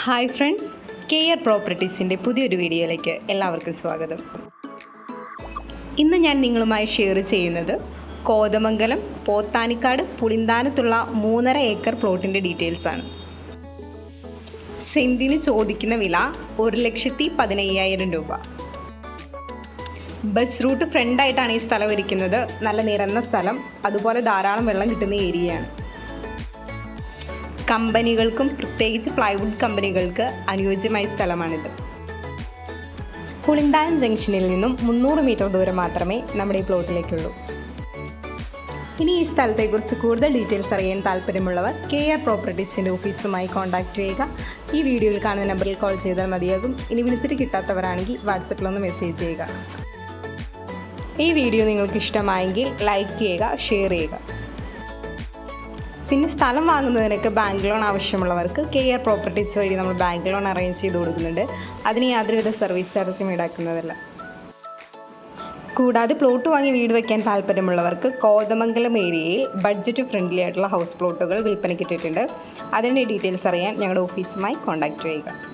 Hi friends K R പ്രോപ്പർട്ടീസിന്റെ പുതിയൊരു വീഡിയോയിലേക്ക് എല്ലാവർക്കും സ്വാഗതം. ഇന്ന് ഞാൻ നിങ്ങളുമായി ഷെയർ ചെയ്യുന്നത് കോതമംഗലം പോത്താനിക്കാട് പുളിന്താനത്തുള്ള മൂന്നര ഏക്കർ പ്ലോട്ടിന്റെ ഡീറ്റെയിൽസ് ആണ്. സെന്റിന് ചോദിക്കുന്ന വില ഒരു ലക്ഷത്തി പതിനയ്യായിരം രൂപ. ബസ് റൂട്ട് ഫ്രണ്ടായിട്ടാണ് ഈ സ്ഥലം ഇരിക്കുന്നത് നല്ല നിരന്ന സ്ഥലം അതുപോലെ ധാരാളം വെള്ളം കിട്ടുന്ന ഏരിയയാണ്. കമ്പനികൾക്കും പ്രത്യേകിച്ച് പ്ലൈവുഡ് കമ്പനികൾക്ക് അനുയോജ്യമായ സ്ഥലമാണിത്. പുളിന്താനം ജംഗ്ഷനിൽ നിന്നും മുന്നൂറ് മീറ്റർ ദൂരം മാത്രമേ നമ്മുടെ ഈ പ്ലോട്ടിലേക്കുള്ളൂ ഇനി ഈ സ്ഥലത്തെക്കുറിച്ച് കൂടുതൽ ഡീറ്റെയിൽസ് അറിയാൻ താല്പര്യമുള്ളവർ കെ ആർ പ്രോപ്പർട്ടീസിന്റെ ഓഫീസുമായി കോൺടാക്റ്റ് ചെയ്യുക. ഈ വീഡിയോയിൽ കാണുന്ന നമ്പറിൽ കോൾ ചെയ്താൽ മതിയാകും. ഇനി വിളിച്ചിട്ട് കിട്ടാത്തവരാണെങ്കിൽ വാട്സപ്പിലൊന്ന് മെസ്സേജ് ചെയ്യുക. ഈ വീഡിയോ നിങ്ങൾക്ക് ഇഷ്ടമായെങ്കിൽ ലൈക്ക് ചെയ്യുക ഷെയർ ചെയ്യുക. പിന്നെ സ്ഥലം വാങ്ങുന്നതിനൊക്കെ ബാങ്ക് ലോൺ ആവശ്യമുള്ളവർക്ക് കെ ആർ പ്രോപ്പർട്ടീസ് വഴി നമ്മൾ ബാങ്ക് ലോൺ അറേഞ്ച് ചെയ്ത് കൊടുക്കുന്നുണ്ട്. അതിന് യാതൊരുവിധ സർവീസ് ചാർജും ഈടാക്കുന്നതല്ല. കൂടാതെ പ്ലോട്ട് വാങ്ങി വീട് വയ്ക്കാൻ താല്പര്യമുള്ളവർക്ക് കോതമംഗലം ഏരിയയിൽ ബഡ്ജറ്റ് ഫ്രണ്ട്ലി ആയിട്ടുള്ള ഹൗസ് പ്ലോട്ടുകൾ വിൽപ്പനയ്ക്കിട്ടിട്ടുണ്ട് അതിന്റെ ഡീറ്റെയിൽസ് അറിയാൻ ഞങ്ങളുടെ ഓഫീസുമായി കോൺടാക്റ്റ് ചെയ്യുക.